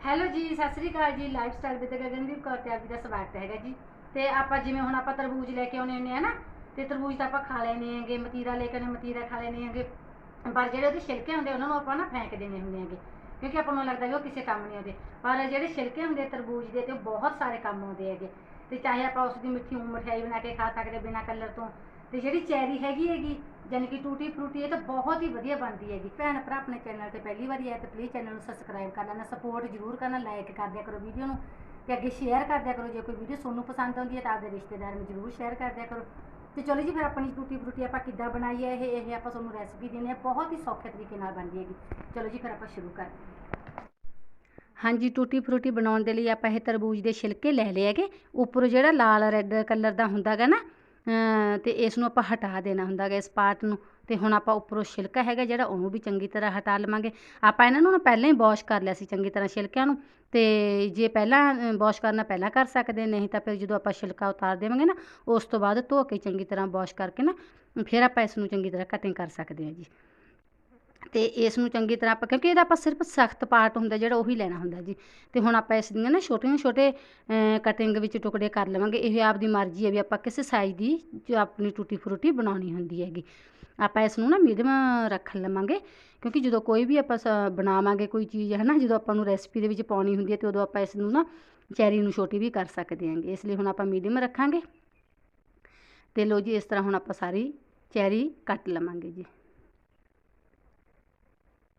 Hello ਜੀ, ਸਤਿ ਸ੍ਰੀ ਅਕਾਲ ਜੀ lifestyle with Gagandeep Kaur ਤੇ ਆਪ ਜੀ ਦਾ ਸਵਾਗਤ ਹੈਗਾ ਜੀ। ਤੇ ਆਪਾਂ ਜਿਵੇਂ ਹੁਣ ਆਪਾਂ ਤਰਬੂਜ ਲੈ ਕੇ ਆਉਣੇ ਹੁੰਦੇ ਆ ਨਾ, ਤੇ ਤਰਬੂਜ ਤਾਂ ਆਪਾਂ ਖਾ ਲੈਣੇ ਹੈਗੇ, ਮਤੀਰਾ ਲੈ ਕੇ ਆਉਣੇ, ਮਤੀਰਾ ਖਾ ਲੈਣੇ ਹੈਗੇ। ਪਰ ਜਿਹੜੇ ਉਹਦੇ ਛਿਲਕੇ ਹੁੰਦੇ, ਉਹਨਾਂ ਨੂੰ ਆਪਾਂ ਨਾ ਫੈਂਕ ਦੇਣੇ ਹੁੰਦੇ ਹੈਗੇ, ਕਿਉਂਕਿ ਆਪਾਂ ਨੂੰ ਲੱਗਦਾ ਵੀ ਉਹ ਕਿਸੇ ਕੰਮ ਨਹੀਂ ਆਉਂਦੇ। ਪਰ ਜਿਹੜੇ ਛਿਲਕੇ ਹੁੰਦੇ ਤਰਬੂਜ ਦੇ, ਤੇ ਉਹ ਬਹੁਤ ਸਾਰੇ ਕੰਮ ਆਉਂਦੇ ਹੈਗੇ। ਤੇ ਚਾਹੇ ਆਪਾਂ ਉਸ ਦੀ ਮਿੱਠੀ ਮਠਿਆਈ ਬਣਾ ਕੇ ਖਾ ਸਕਦੇ ਬਿਨਾਂ ਕਲਰ ਤੋਂ ਤੇ ਜਿਹੜੀ ਚੈਰੀ ਹੈਗੀ ਹੈਗੀ ਯਾਨੀ ਕਿ ਟੂਟੀ ਫਰੂਟੀ, ਇਹ ਤਾਂ ਬਹੁਤ ਹੀ ਵਧੀਆ ਬਣਦੀ ਹੈਗੀ। ਭੈਣ ਭਰਾ ਆਪਣੇ ਚੈਨਲ ਤੇ ਪਹਿਲੀ ਵਾਰੀ ਆਏ ਤਾਂ ਪਲੀਜ਼ ਚੈਨਲ ਨੂੰ ਸਬਸਕ੍ਰਾਈਬ ਕਰ ਲੈਣਾ ਸਪੋਰਟ ਜ਼ਰੂਰ ਕਰਨਾ ਲਾਈਕ ਕਰ ਦਿਆ ਕਰੋ ਵੀਡੀਓ ਨੂੰ ਤੇ ਅੱਗੇ ਸ਼ੇਅਰ ਕਰ ਦਿਆ ਕਰੋ। ਜੇ ਕੋਈ ਵੀਡੀਓ ਤੁਹਾਨੂੰ ਪਸੰਦ ਆਉਂਦੀ ਹੈ ਤਾਂ ਆਪਦੇ ਰਿਸ਼ਤੇਦਾਰ ਨੂੰ ਜ਼ਰੂਰ ਸ਼ੇਅਰ ਕਰ ਦਿਆ ਕਰੋ। ਤੇ ਚਲੋ ਜੀ, ਫਿਰ ਆਪਣੀ ਟੂਟੀ ਫਰੂਟੀ ਆਪਾਂ ਕਿੱਦਾਂ ਬਣਾਈ ਹੈ, ਇਹ ਇਹ ਆਪਾਂ ਤੁਹਾਨੂੰ ਰੈਸਪੀ ਦਿੰਦੇ ਆ ਬਹੁਤ ਹੀ ਸੌਖੇ ਤਰੀਕੇ ਨਾਲ ਬਣਦੀ ਹੈਗੀ। ਚਲੋ ਜੀ, ਫਿਰ ਆਪਾਂ ਸ਼ੁਰੂ ਕਰਦੇ ਹਾਂਜੀ, ਟੂਟੀ ਫਰੂਟੀ ਬਣਾਉਣ ਦੇ ਲਈ ਆਪਾਂ ਇਹ ਤਰਬੂਜ ਦੇ ਛਿਲਕੇ ਲੈ ਲਏ ਹੈਗੇ। ਉੱਪਰ ਜਿਹੜਾ ਲਾਲ, ਰੈੱਡ ਕਲਰ ਦਾ ਹੁੰਦਾਗਾ ਨਾ ਤੇ ਇਸ ਨੂੰ ਆਪਾਂ ਹਟਾ ਦੇਣਾ ਹੁੰਦਾ ਗਾ ਇਸ ਪਾਰਟ ਨੂੰ। ਤੇ ਹੁਣ ਆਪਾਂ ਉੱਪਰੋਂ ਛਿਲਕਾ ਹੈਗਾ ਜਿਹੜਾ, ਉਹਨੂੰ ਵੀ ਚੰਗੀ ਤਰ੍ਹਾਂ ਹਟਾ ਲਵਾਂਗੇ। ਆਪਾਂ ਇਹਨਾਂ ਨੂੰ ਨਾ ਪਹਿਲਾਂ ਹੀ ਵਾਸ਼ ਕਰ ਲਿਆ ਸੀ ਚੰਗੀ ਤਰ੍ਹਾਂ ਛਿਲਕਿਆਂ ਨੂੰ। ਤੇ ਜੇ ਪਹਿਲਾਂ ਵਾਸ਼ ਕਰਨਾ ਪਹਿਲਾਂ ਕਰ ਸਕਦੇ, ਨਹੀਂ ਤਾਂ ਫਿਰ ਜਦੋਂ ਆਪਾਂ ਛਿਲਕਾ ਉਤਾਰ ਦੇਵਾਂਗੇ ਨਾ, ਉਸ ਤੋਂ ਬਾਅਦ ਧੋ ਕੇ ਚੰਗੀ ਤਰ੍ਹਾਂ ਵਾਸ਼ ਕਰਕੇ ਨਾ, ਫਿਰ ਆਪਾਂ ਇਸ ਨੂੰ ਚੰਗੀ ਤਰ੍ਹਾਂ ਕਟਿੰਗ ਕਰ ਸਕਦੇ ਹਾਂ ਜੀ। ਤੇ ਇਸ ਨੂੰ ਚੰਗੀ ਤਰ੍ਹਾਂ ਆਪਾਂ, ਕਿਉਂਕਿ ਇਹਦਾ ਆਪਾਂ ਸਿਰਫ ਸਖਤ ਪਾਰਟ ਹੁੰਦਾ ਜਿਹੜਾ ਉਹੀ ਲੈਣਾ ਹੁੰਦਾ ਜੀ। ਤੇ ਹੁਣ ਆਪਾਂ ਇਸ ਦੀਆਂ ਨਾ ਛੋਟੀਆਂ, ਛੋਟੇ ਕਟਿੰਗ ਵਿੱਚ ਟੁਕੜੇ ਕਰ ਲਵਾਂਗੇ। ਇਹ ਆਪਦੀ ਮਰਜ਼ੀ ਹੈ ਵੀ ਆਪਾਂ ਕਿਸ ਸਾਈਜ਼ ਦੀ ਜੋ ਆਪਣੀ ਟੂਟੀ ਫਰੂਟੀ ਬਣਾਉਣੀ ਹੁੰਦੀ ਹੈਗੀ। ਆਪਾਂ ਇਸ ਨੂੰ ਨਾ ਮੀਡੀਅਮ ਰੱਖ ਲਵਾਂਗੇ, ਕਿਉਂਕਿ ਜਦੋਂ ਕੋਈ ਵੀ ਆਪਾਂ ਸ- ਬਣਾਵਾਂਗੇ ਕੋਈ ਚੀਜ਼ ਹੈ ਨਾ ਜਦੋਂ ਆਪਾਂ ਨੂੰ ਰੈਸਪੀ ਦੇ ਵਿੱਚ ਪਾਉਣੀ ਹੁੰਦੀ ਹੈ ਤੇ ਉਦੋਂ ਆਪਾਂ ਇਸ ਨੂੰ ਨਾ ਚੈਰੀ ਨੂੰ ਛੋਟੀ ਵੀ ਕਰ ਸਕਦੇ ਹਾਂਗੇ। ਇਸ ਲਈ ਹੁਣ ਆਪਾਂ ਮੀਡੀਅਮ ਰੱਖਾਂਗੇ। ਤੇ ਲੋ ਜੀ, ਇਸ ਤਰ੍ਹਾਂ ਹੁਣ ਆਪਾਂ ਸਾਰੀ ਚੈਰੀ ਕੱਟ ਲਵਾਂਗੇ ਜੀ।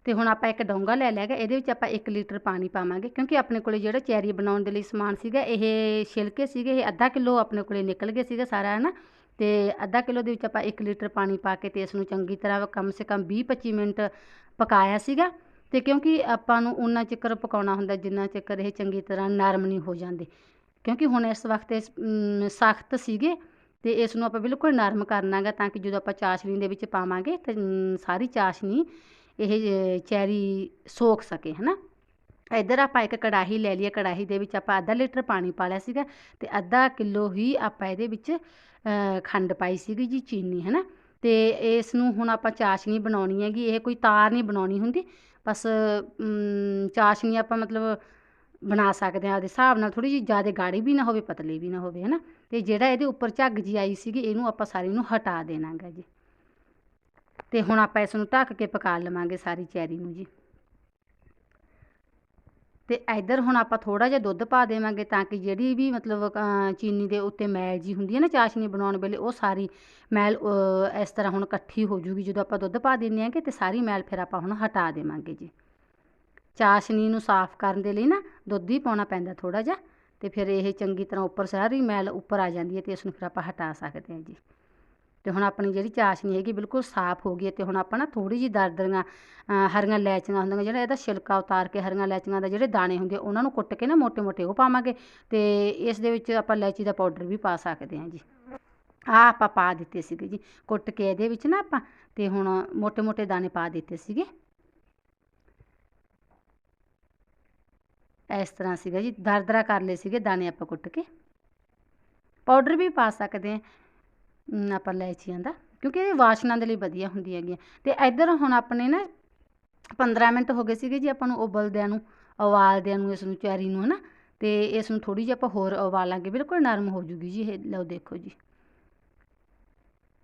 ਤੇ ਹੁਣ ਆਪਾਂ ਇੱਕ ਡੋਂਗਾ ਲੈ ਲਿਆ ਗਾ ਇਹਦੇ ਵਿੱਚ ਆਪਾਂ 1 ਲੀਟਰ ਪਾਣੀ ਪਾਵਾਂਗੇ, ਕਿਉਂਕਿ ਆਪਣੇ ਕੋਲੇ ਜਿਹੜਾ ਚੈਰੀ ਬਣਾਉਣ ਦੇ ਲਈ ਸਮਾਨ ਸੀਗਾ, ਇਹ ਛਿਲਕੇ ਸੀਗੇ, ਇਹ ਅੱਧਾ ਕਿਲੋ ਆਪਣੇ ਕੋਲੇ ਨਿਕਲ ਗਏ ਸੀਗਾ ਸਾਰਾ ਹੈ ਨਾ ਤੇ ਅੱਧਾ ਕਿਲੋ ਦੇ ਵਿੱਚ ਆਪਾਂ 1 ਲੀਟਰ ਪਾਣੀ ਪਾ ਕੇ ਤੇ ਇਸ ਨੂੰ ਚੰਗੀ ਤਰ੍ਹਾਂ ਕਮ ਸੇ ਕਮ 20-25 ਮਿੰਟ ਪਕਾਇਆ ਸੀਗਾ। ਤੇ ਕਿਉਂਕਿ ਆਪਾਂ ਨੂੰ ਉਨਾ ਚਿਕਰ ਪਕਾਉਣਾ ਹੁੰਦਾ, ਜਿੰਨਾ ਚਿਕਰ ਇਹ ਚੰਗੀ ਤਰ੍ਹਾਂ ਨਰਮ ਨਹੀਂ ਹੋ ਜਾਂਦੇ। ਕਿਉਂਕਿ ਹੁਣ ਇਸ ਵਕਤ ਇਹ ਸਖਤ ਸੀਗੇ ਤੇ ਇਸ ਨੂੰ ਆਪਾਂ ਬਿਲਕੁਲ ਨਰਮ ਕਰਨਾਗਾ ਤਾਂ ਕਿ ਜਦੋਂ ਆਪਾਂ ਚਾਸ਼ਨੀ ਦੇ ਵਿੱਚ ਪਾਵਾਂਗੇ ਤੇ ਸਾਰੀ ਚਾਸ਼ਨੀ ਇਹ ਅ, ਚੈਰੀ ਸੋਖ ਸਕੇ ਹਨਾ? ਇੱਧਰ ਆਪਾਂ ਇੱਕ ਕੜਾਹੀ ਲੈ ਲਈਏ ਕੜਾਹੀ ਦੇ ਵਿੱਚ ਆਪਾਂ ਅੱਧਾ ਲੀਟਰ ਪਾਣੀ ਪਾ ਲਿਆ ਸੀਗਾ ਤੇ ਅੱਧਾ ਕਿਲੋ ਹੀ ਆਪਾਂ ਇਹਦੇ ਵਿੱਚ ਖੰਡ ਪਾਈ ਸੀਗੀ ਜੀ ਚੀਨੀ ਹਨਾ? ਤੇ ਇਸ ਨੂੰ ਹੁਣ ਆਪਾਂ ਚਾਸ਼ਨੀ ਬਣਾਉਣੀ ਹੈਗੀ ਇਹ ਕੋਈ ਤਾਰ ਨਹੀਂ ਬਣਾਉਣੀ ਹੁੰਦੀ ਬਸ ਚਾਸ਼ਨੀ ਆਪਾਂ ਮਤਲਬ ਬਣਾ ਸਕਦੇ ਹਾਂ ਉਹਦੇ ਹਿਸਾਬ ਨਾਲ ਥੋੜੀ ਜਿਹੀ ਜ਼ਿਆਦਾ ਗਾੜੀ ਵੀ ਨਾ ਹੋਵੇ ਪਤਲੀ ਵੀ ਨਾ ਹੋਵੇ ਹਨਾ? ਤੇ ਜਿਹੜਾ ਇਹਦੇ ਉੱਪਰ ਝੱਗ ਜੀ ਆਈ ਸੀਗੀ ਇਹਨੂੰ ਆਪਾਂ ਸਾਰੀ ਨੂੰ ਹਟਾ ਦੇਣਾਗਾ ਜੀ। ਤੇ ਹੁਣ ਆਪਾਂ ਇਸ ਨੂੰ ਢੱਕ ਕੇ ਪਕਾ ਲਵਾਂਗੇ ਸਾਰੀ ਚੈਰੀ ਨੂੰ ਜੀ। ਤੇ ਇੱਧਰ ਹੁਣ ਆਪਾਂ ਥੋੜਾ ਜਿਹਾ ਦੁੱਧ ਪਾ ਦੇਵਾਂਗੇ ਤਾਂ ਕਿ ਜਿਹੜੀ ਵੀ ਮਤਲਬ ਚੀਨੀ ਦੇ ਉੱਤੇ ਮੈਲ ਜੀ ਹੁੰਦੀ ਹੈ ਨਾ ਚਾਸ਼ਨੀ ਬਣਾਉਣ ਵੇਲੇ, ਉਹ ਸਾਰੀ ਮੈਲ ਇਸ ਤਰ੍ਹਾਂ ਹੁਣ ਇਕੱਠੀ ਹੋ ਜੂਗੀ। ਜਦੋਂ ਆਪਾਂ ਦੁੱਧ ਪਾ ਦਿੰਦੇ ਆਂਗੇ ਤੇ ਸਾਰੀ ਮੈਲ ਫਿਰ ਆਪਾਂ ਹੁਣ ਹਟਾ ਦੇਵਾਂਗੇ ਜੀ। ਚਾਸ਼ਨੀ ਨੂੰ ਸਾਫ਼ ਕਰਨ ਦੇ ਲਈ ਨਾ ਦੁੱਧ ਹੀ ਪਾਉਣਾ ਪੈਂਦਾ ਥੋੜਾ ਜਿਹਾ ਤੇ ਫਿਰ ਇਹ ਚੰਗੀ ਤਰ੍ਹਾਂ ਉੱਪਰ ਸਾਰੀ ਮੈਲ ਉੱਪਰ ਆ ਜਾਂਦੀ ਹੈ ਤੇ ਇਸ ਨੂੰ ਫਿਰ ਆਪਾਂ ਹਟਾ ਸਕਦੇ ਹਾਂ ਜੀ। ਤੇ ਹੁਣ ਆਪਣੀ ਜਿਹੜੀ ਚਾਸ਼ਨੀ ਹੈਗੀ, ਬਿਲਕੁਲ ਸਾਫ਼ ਹੋ ਗਈ ਹੈ ਤੇ ਹੁਣ ਆਪਾਂ ਨਾ ਥੋੜੀ ਜੀ ਦਰਦਰੀਆਂ ਹਰੀਆਂ ਲੈਚੀਆਂ ਹੁੰਦੀਆਂ, ਜਿਹੜਾ ਇਹਦਾ ਛਿਲਕਾ ਉਤਾਰ ਕੇ ਹਰੀਆਂ ਲੈਚੀਆਂ ਦਾ ਜਿਹੜੇ ਦਾਣੇ ਹੁੰਦੇ ਉਹਨਾਂ ਨੂੰ ਕੁੱਟ ਕੇ ਨਾ ਮੋٹے-ਮੋٹے ਉਹ ਪਾਵਾਂਗੇ ਤੇ ਇਸ ਦੇ ਵਿੱਚ ਆਪਾਂ ਲੈਚੀ ਦਾ ਪਾਊਡਰ ਵੀ ਪਾ ਸਕਦੇ ਹਾਂ ਜੀ। ਆਹ ਆਪਾਂ ਪਾ ਦਿੱਤੇ ਸੀਗੇ ਜੀ, ਕੁੱਟ ਕੇ ਇਹਦੇ ਵਿੱਚ ਨਾ ਆਪਾਂ ਤੇ ਹੁਣ ਮੋٹے-ਮੋٹے ਦਾਣੇ ਪਾ ਦਿੱਤੇ ਸੀਗੇ। ਇਸ ਤਰ੍ਹਾਂ ਸੀਗਾ ਜੀ ਦਰਦਰਾ ਕਰ ਲਏ ਸੀਗੇ ਦਾਣੇ ਆਪਾਂ ਕੁੱਟ ਕੇ। ਪਾਊਡਰ ਵੀ ਪਾ ਸਕਦੇ ਹਾਂ। ਆਪਾਂ ਇਲਾਇਚੀਆਂ ਦਾ ਕਿਉਂਕਿ ਇਹ ਵਾਸ਼ਨਾ ਦੇ ਲਈ ਵਧੀਆ ਹੁੰਦੀਆਂ ਹੈਗੀਆਂ ਤੇ ਇੱਧਰ ਹੁਣ ਆਪਣੇ ਨਾ 15 ਮਿੰਟ ਹੋ ਗਏ ਸੀਗੇ ਜੀ ਆਪਾਂ ਨੂੰ ਉਬਲਦਿਆਂ ਨੂੰ, ਉਬਾਲਦਿਆਂ ਨੂੰ, ਇਸ ਨੂੰ ਚੈਰੀ ਨੂੰ ਹਨਾ। ਤੇ ਇਸ ਨੂੰ ਥੋੜੀ ਜਿਹੀ ਆਪਾਂ ਹੋਰ ਉਬਾਲਾਂਗੇ, ਬਿਲਕੁਲ ਨਰਮ ਹੋ ਜੂਗੀ ਜੀ ਇਹ, ਲਓ ਦੇਖੋ ਜੀ।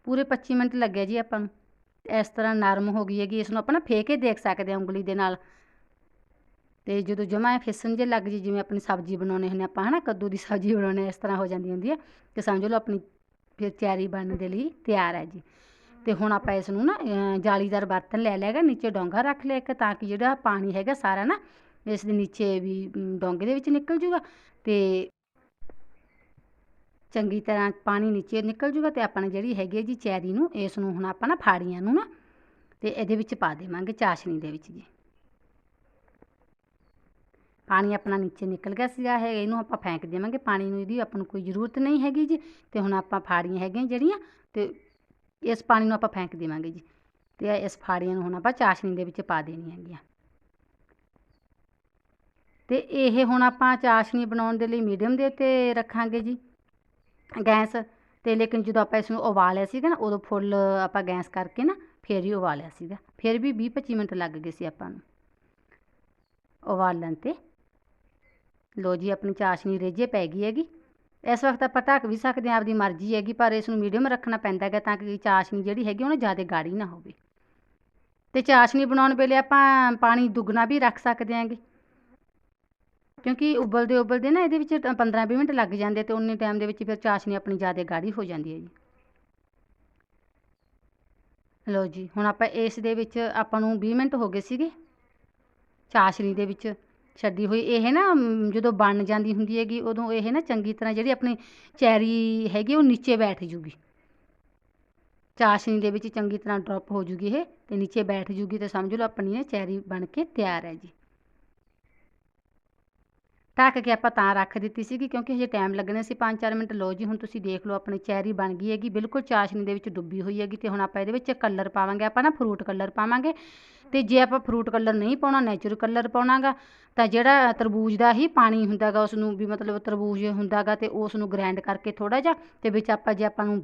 ਪੂਰੇ 25 ਮਿੰਟ ਲੱਗਿਆ ਜੀ ਆਪਾਂ ਨੂੰ। ਇਸ ਤਰ੍ਹਾਂ ਨਰਮ ਹੋ ਗਈ ਹੈਗੀ, ਇਸ ਨੂੰ ਆਪਾਂ ਨਾ ਫੇਕ ਕੇ ਦੇਖ ਸਕਦੇ ਹਾਂ ਉਂਗਲੀ ਦੇ ਨਾਲ। ਤੇ ਜਦੋਂ ਜਮਾ ਇਹ ਫਿਸਣ ਜੇ ਲੱਗ ਜੀ, ਜਿਵੇਂ ਆਪਣੀ ਸਬਜ਼ੀ ਬਣਾਉਣੇ ਹੁੰਦੇ ਆਪਾਂ, ਹਨਾ, ਕੱਦੂ ਦੀ ਸਬਜ਼ੀ ਬਣਾਉਣੇ ਇਸ ਤਰ੍ਹਾਂ ਹੋ ਜਾਂਦੀ ਹੁੰਦੀ ਹੈ ਤੇ ਸਮਝ ਲਓ ਆਪਣੀ ਫਿਰ ਤਿਆਰੀ ਬਣਨ ਦੇ ਲਈ ਤਿਆਰ ਹੈ ਜੀ। ਅਤੇ ਹੁਣ ਆਪਾਂ ਇਸ ਨੂੰ ਨਾ ਜਾਲੀਦਾਰ ਬਰਤਨ ਲੈ ਲਿਆ ਹੈਗਾ ਨੀਚੇ ਡੋਂਗਾ ਰੱਖ ਲਿਆ ਇੱਕ ਤਾਂ ਕਿ ਜਿਹੜਾ ਪਾਣੀ ਹੈਗਾ ਸਾਰਾ ਨਾ, ਇਸ ਦੇ ਨੀਚੇ ਵੀ ਡੋਂਗੇ ਦੇ ਵਿੱਚ ਨਿਕਲ ਜੂਗਾ ਤੇ ਚੰਗੀ ਤਰ੍ਹਾਂ ਪਾਣੀ ਨੀਚੇ ਨਿਕਲ ਜੂਗਾ ਤੇ ਆਪਾਂ ਨੇ ਜਿਹੜੀ ਹੈਗੀ ਹੈ ਜੀ ਚੈਰੀ ਨੂੰ, ਇਸ ਨੂੰ ਹੁਣ ਆਪਾਂ ਨਾ ਫਾੜੀਆਂ ਨੂੰ ਨਾ, ਤੇ ਇਹਦੇ ਵਿੱਚ ਪਾ ਦੇਵਾਂਗੇ ਚਾਸ਼ਨੀ ਦੇ ਵਿੱਚ ਜੀ। ਪਾਣੀ ਆਪਣਾ ਨੀਚੇ ਨਿਕਲ ਗਿਆ ਸੀਗਾ ਇਹ, ਇਹਨੂੰ ਆਪਾਂ ਫੈਂਕ ਦੇਵਾਂਗੇ। ਪਾਣੀ ਨੂੰ ਇਹਦੀ ਆਪਾਂ ਨੂੰ ਕੋਈ ਜ਼ਰੂਰਤ ਨਹੀਂ ਹੈਗੀ ਜੀ। ਤੇ ਹੁਣ ਆਪਾਂ ਫਾੜੀਆਂ ਹੈਗੀਆਂ ਜਿਹੜੀਆਂ, ਤੇ ਇਸ ਪਾਣੀ ਨੂੰ ਆਪਾਂ ਫੈਂਕ ਦੇਵਾਂਗੇ ਜੀ। ਤੇ ਇਸ ਫਾੜੀਆਂ ਨੂੰ ਹੁਣ ਆਪਾਂ ਚਾਸ਼ਨੀ ਦੇ ਵਿੱਚ ਪਾ ਦੇਣੀਆਂ ਹੈਗੀਆਂ। ਤੇ ਇਹ ਹੁਣ ਆਪਾਂ ਚਾਸ਼ਨੀ ਬਣਾਉਣ ਦੇ ਲਈ ਮੀਡੀਅਮ ਦੇ ਉੱਤੇ ਰੱਖਾਂਗੇ ਜੀ। ਗੈਸ, ਤੇ ਲੇਕਿਨ ਜਦੋਂ ਆਪਾਂ ਇਸ ਨੂੰ ਉਬਾਲਿਆ ਸੀਗਾ ਨਾ, ਉਦੋਂ ਫੁੱਲ ਆਪਾਂ ਗੈਸ ਕਰਕੇ ਨਾ, ਫੇਰ ਹੀ ਉਬਾਲਿਆ ਸੀਗਾ। ਫਿਰ ਵੀ 20 25 ਮਿੰਟ ਲੱਗ ਗਏ ਸੀ ਆਪਾਂ ਨੂੰ ਉਬਾਲਣ ਤੇ। ਲੋ ਜੀ, ਆਪਣੀ ਚਾਸ਼ਨੀ ਰੇਜੇ ਪੈ ਗਈ ਹੈਗੀ। ਇਸ ਵਕਤ ਆਪਾਂ ਢੱਕ ਵੀ ਸਕਦੇ ਹਾਂ, ਆਪਦੀ ਮਰਜ਼ੀ ਹੈਗੀ, ਪਰ ਇਸ ਨੂੰ ਮੀਡੀਅਮ ਰੱਖਣਾ ਪੈਂਦਾ ਹੈਗਾ ਤਾਂ ਕਿ ਚਾਸ਼ਨੀ ਜਿਹੜੀ ਹੈਗੀ ਉਹਨੂੰ ਜ਼ਿਆਦਾ ਗਾੜੀ ਨਾ ਹੋਵੇ। ਤੇ ਚਾਸ਼ਨੀ ਬਣਾਉਣ ਵੇਲੇ ਆਪਾਂ ਪਾਣੀ ਦੁੱਗਣਾ ਵੀ ਰੱਖ ਸਕਦੇ ਹਾਂਗੇ। ਕਿਉਂਕਿ ਉਬਲਦੇ ਉਬਲਦੇ ਨਾ ਇਹਦੇ ਵਿੱਚ 15-20 ਮਿੰਟ ਲੱਗ ਜਾਂਦੇ ਤੇ ਉਨੇ ਟਾਈਮ ਦੇ ਵਿੱਚ ਫਿਰ ਚਾਸ਼ਨੀ ਆਪਣੀ ਜ਼ਿਆਦਾ ਗਾੜੀ ਹੋ ਜਾਂਦੀ ਹੈ ਜੀ। ਲਓ ਜੀ, ਹੁਣ ਆਪਾਂ ਇਸ ਦੇ ਵਿੱਚ ਆਪਾਂ ਨੂੰ 20 ਮਿੰਟ ਹੋ ਗਏ ਸੀਗੇ। ਚਾਸ਼ਨੀ ਦੇ ਵਿੱਚ ਛੱਡੀ ਹੋਈ, ਇਹ ਨਾ ਜਦੋਂ ਬਣ ਜਾਂਦੀ ਹੁੰਦੀ ਹੈਗੀ, ਉਦੋਂ ਇਹ ਨਾ ਚੰਗੀ ਤਰ੍ਹਾਂ ਜਿਹੜੀ ਆਪਣੀ ਚੈਰੀ ਹੈਗੀ, ਉਹ ਨੀਚੇ ਬੈਠ ਜੂਗੀ। ਚਾਸ਼ਨੀ ਦੇ ਵਿੱਚ ਚੰਗੀ ਤਰ੍ਹਾਂ ਡ੍ਰੌਪ ਹੋ ਜੂਗੀ ਇਹ, ਤੇ ਨੀਚੇ ਬੈਠ ਜੂਗੀ, ਤੇ ਸਮਝ ਲਓ ਆਪਣੀ ਇਹ ਚੈਰੀ ਬਣ ਕੇ ਤਿਆਰ ਹੈ ਜੀ। ਢੱਕ ਕੇ ਆਪਾਂ ਤਾਂ ਰੱਖ ਦਿੱਤੀ ਸੀਗੀ, ਕਿਉਂਕਿ ਹਜੇ ਟਾਈਮ ਲੱਗਣਾ ਸੀ 5-4 ਮਿੰਟ। ਲਓ ਜੀ, ਹੁਣ ਤੁਸੀਂ ਦੇਖ ਲਓ, ਆਪਣੀ ਚੈਰੀ ਬਣ ਗਈ ਹੈਗੀ। ਬਿਲਕੁਲ ਚਾਸ਼ਨੀ ਦੇ ਵਿੱਚ ਡੁੱਬੀ ਹੋਈ ਹੈਗੀ ਤੇ ਹੁਣ ਆਪਾਂ ਇਹਦੇ ਵਿੱਚ ਕਲਰ ਪਾਵਾਂਗੇ। ਆਪਾਂ ਨਾ ਫਰੂਟ ਕਲਰ ਪਾਵਾਂਗੇ। ਤੇ ਜੇ ਆਪਾਂ ਫਰੂਟ ਕਲਰ ਨਹੀਂ ਪਾਉਣਾ ਨੈਚੁਰਲ ਕਲਰ ਪਾਉਣਾਗਾ, ਤਾਂ ਜਿਹੜਾ ਤਰਬੂਜ ਦਾ ਹੀ ਪਾਣੀ ਹੁੰਦਾਗਾ ਉਸ ਨੂੰ ਵੀ ਮਤਲਬ ਤਰਬੂਜ ਹੁੰਦਾਗਾ ਤੇ ਉਸ ਨੂੰ ਗ੍ਰਾਈਂਡ ਕਰਕੇ ਥੋੜਾ ਜਿਹਾ, ਤੇ ਵਿੱਚ ਆਪਾਂ ਜੇ ਆਪਾਂ ਨੂੰ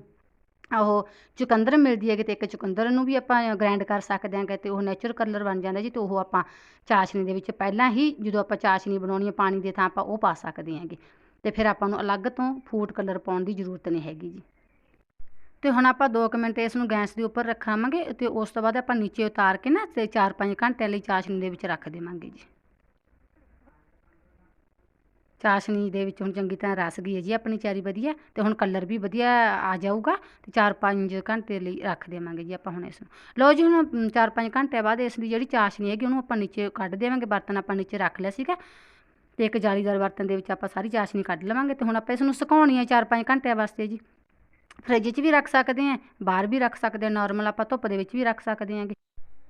ਉਹ ਚੁਕੰਦਰ ਮਿਲਦੀ ਹੈਗੀ ਤੇ ਇੱਕ ਚੁਕੰਦਰ ਨੂੰ ਵੀ ਆਪਾਂ ਗ੍ਰਾਈਂਡ ਕਰ ਸਕਦੇ ਹਾਂਗੇ ਤੇ ਉਹ ਨੈਚੁਰਲ ਕਲਰ ਬਣ ਜਾਂਦਾ ਜੀ ਤੇ ਉਹ ਆਪਾਂ ਚਾਸ਼ਨੀ ਦੇ ਵਿੱਚ ਪਹਿਲਾਂ ਹੀ ਜਦੋਂ ਆਪਾਂ ਚਾਸ਼ਨੀ ਬਣਾਉਣੀ ਹੈ ਪਾਣੀ ਦੇ ਥਾਂ ਆਪਾਂ ਉਹ ਪਾ ਸਕਦੇ ਹਾਂਗੇ। ਤੇ ਫਿਰ ਆਪਾਂ ਨੂੰ ਅਲੱਗ ਤੋਂ ਫੂਡ ਕਲਰ ਪਾਉਣ ਦੀ ਜ਼ਰੂਰਤ ਨਹੀਂ ਹੈਗੀ ਜੀ। ਤੇ ਹੁਣ ਆਪਾਂ 2 ਮਿੰਟ ਇਸ ਨੂੰ ਗੈਸ ਦੇ ਉੱਪਰ ਰੱਖਾਂਗੇ ਤੇ ਉਸ ਤੋਂ ਬਾਅਦ ਆਪਾਂ ਨੀਚੇ ਉਤਾਰ ਕੇ ਨਾ ਤੇ 4-5 ਘੰਟੇ ਲਈ ਚਾਸ਼ਨੀ ਦੇ ਵਿੱਚ ਰੱਖ ਦੇਵਾਂਗੇ ਜੀ। ਚਾਸ਼ਨੀ ਦੇ ਵਿੱਚ ਹੁਣ ਚੰਗੀ ਤਰ੍ਹਾਂ ਰਸ ਗਈ ਹੈ ਜੀ ਆਪਣੀ ਚਾਰੀ ਵਧੀਆ ਤੇ ਹੁਣ ਕਲਰ ਵੀ ਵਧੀਆ ਆ ਜਾਊਗਾ ਤੇ 4-5 ਘੰਟੇ ਲਈ ਰੱਖ ਦੇਵਾਂਗੇ ਜੀ ਆਪਾਂ ਹੁਣ ਇਸ ਨੂੰ। ਲਓ ਜੀ ਹੁਣ 4-5 ਘੰਟੇ ਬਾਅਦ ਇਸ ਦੀ ਜਿਹੜੀ ਚਾਸ਼ਨੀ ਹੈਗੀ ਉਹਨੂੰ ਆਪਾਂ ਨੀਚੇ ਕੱਢ ਦੇਵਾਂਗੇ, ਬਰਤਨ ਆਪਾਂ ਨੀਚੇ ਰੱਖ ਲਿਆ ਸੀਗਾ ਤੇ ਇੱਕ ਜਾਲੀਦਾਰ ਬਰਤਨ ਦੇ ਵਿੱਚ ਆਪਾਂ ਸਾਰੀ ਚਾਸ਼ਨੀ ਕੱਢ ਲਵਾਂਗੇ ਤੇ ਹੁਣ ਆਪਾਂ ਇਸ ਨੂੰ ਸੁਕਾਉਣੀ ਹੈ 4-5 ਘੰਟਿਆਂ ਵਾਸਤੇ ਜੀ। ਫਰਿੱਜ 'ਚ ਵੀ ਰੱਖ ਸਕਦੇ ਹਾਂ, ਬਾਹਰ ਵੀ ਰੱਖ ਸਕਦੇ ਹਾਂ ਨਾਰਮਲ ਆਪਾਂ ਧੁੱਪ ਦੇ ਵਿੱਚ ਵੀ ਰੱਖ ਸਕਦੇ ਹਾਂਗੇ।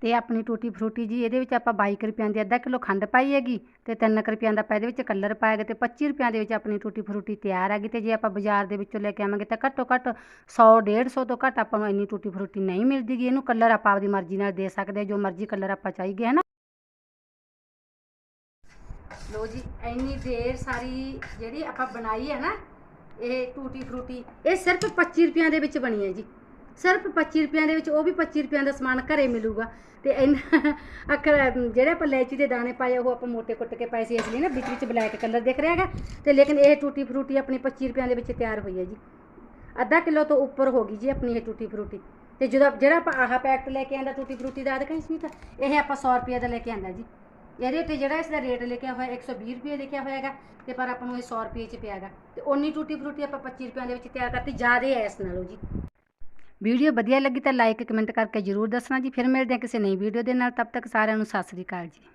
ਤੇ ਆਪਣੀ ਟੂਟੀ ਫਰੂਟੀ ਜੀ, ਇਹਦੇ ਵਿੱਚ ਆਪਾਂ 22 ਰੁਪਈਆਂ ਦੀ ਅੱਧਾ ਕਿਲੋ ਖੰਡ ਪਾਈ ਹੈਗੀ ਤੇ 3 ਰੁਪਈਆਂ ਦਾ ਆਪਾਂ ਇਹਦੇ ਵਿੱਚ ਕਲਰ ਪਾਇਆ ਗਿਆ ਤੇ 25 ਰੁਪਈਆਂ ਦੇ ਵਿੱਚ ਆਪਣੀ ਟੂਟੀ ਫਰੂਟੀ ਤਿਆਰ ਹੈਗੀ ਤੇ ਜੇ ਆਪਾਂ ਬਾਜ਼ਾਰ ਦੇ ਵਿੱਚੋਂ ਲੈ ਕੇ ਆਵਾਂਗੇ ਤਾਂ ਘੱਟੋ ਘੱਟ 100 150 ਤੋਂ ਘੱਟ ਆਪਾਂ ਨੂੰ ਇੰਨੀ ਟੂਟੀ ਫਰੂਟੀ ਨਹੀਂ ਮਿਲਦੀਗੀ ਇਹਨੂੰ ਕਲਰ ਆਪਾਂ ਆਪਦੀ ਮਰਜ਼ੀ ਨਾਲ ਦੇ ਸਕਦੇ ਜੋ ਮਰਜ਼ੀ ਕਲਰ ਆਪਾਂ ਚਾਹੀਏ ਹੈ ਨਾ ਲੋ ਜੀ, ਇੰਨੀ ਢੇਰ ਸਾਰੀ ਜਿਹੜੀ ਆਪਾਂ ਬਣਾਈ ਹੈ ਨਾ, ਇਹ ਟੂਟੀ ਫਰੂਟੀ, ਇਹ ਸਿਰਫ 25 ਰੁਪਈਆਂ ਦੇ ਵਿੱਚ ਬਣੀ ਹੈ ਜੀ। ਸਿਰਫ 25 ਰੁਪਈਆਂ ਦੇ ਵਿੱਚ ਉਹ ਵੀ 25 ਰੁਪਈਆਂ ਦਾ ਸਮਾਨ ਘਰੇ ਮਿਲੂਗਾ। ਤੇ ਇਹਨਾਂ ਅਖਰ ਜਿਹੜੇ ਆਪਾਂ ਲੈਚੀ ਦੇ ਦਾਣੇ ਪਾਏ, ਉਹ ਆਪਾਂ ਮੋਟੇ ਕੁੱਟ ਕੇ ਪਾਏ ਸੀ, ਇਸ ਲਈ ਨਾ ਵਿੱਚ ਵਿੱਚ ਬਲੈਕ ਕਲਰ ਦਿਖ ਰਿਹਾ ਹੈਗਾ। ਤੇ ਲੇਕਿਨ ਇਹ ਟੂਟੀ ਫਰੂਟੀ ਆਪਣੀ 25 ਰੁਪਈਆਂ ਦੇ ਵਿੱਚ ਤਿਆਰ ਹੋਈ ਹੈ ਜੀ। ਅੱਧਾ ਕਿਲੋ ਤੋਂ ਉੱਪਰ ਹੋ ਗਈ ਜੀ ਆਪਣੀ ਇਹ ਟੂਟੀ ਫਰੂਟੀ। ਤੇ ਜਦੋਂ ਜਿਹੜਾ ਆਪਾਂ ਆਹ ਪੈਕਟ ਲੈ ਕੇ ਆਂਦਾ ਟੂਟੀ ਫਰੂਟੀ ਦਾ ਦਿਖਾਈ ਤਾਂ ਇਹ ਆਪਾਂ 100 ਰੁਪਏ ਦਾ ਲੈ ਕੇ ਆਂਦਾ ਜੀ। ਇਹਦੇ ਤੇ ਜਿਹੜਾ ਇਸ ਦਾ ਰੇਟ ਲਿਖਿਆ ਹੋਇਆ 120 ਰੁਪਏ ਲਿਖਿਆ ਹੋਇਆ ਹੈਗਾ, ਤੇ ਪਰ ਆਪਾਂ ਨੂੰ ਇਹ 100 ਰੁਪਏ ਚ ਪਿਆ ਹੈਗਾ। ਤੇ ਉਨੀ ਟੂਟੀ ਫਰੂਟੀ ਆਪਾਂ 25 ਰੁਪਏ ਦੇ ਵਿੱਚ ਤਿਆਰ ਕਰਤੀ, ਜ਼ਿਆਦਾ ਹੈ ਇਸ ਨਾਲੋਂ ਜੀ। ਵੀਡੀਓ ਵਧੀਆ ਲੱਗੀ ਤਾਂ ਲਾਈਕ ਕਮੈਂਟ ਕਰਕੇ ਜਰੂਰ ਦੱਸਣਾ ਜੀ। ਫਿਰ ਮਿਲਦੇ ਹਾਂ ਕਿਸੇ ਨਈ ਵੀਡੀਓ ਦੇ ਨਾਲ। ਤਬ ਤੱਕ ਸਾਰਿਆਂ ਨੂੰ ਸਤਿ ਸ੍ਰੀ ਅਕਾਲ ਜੀ।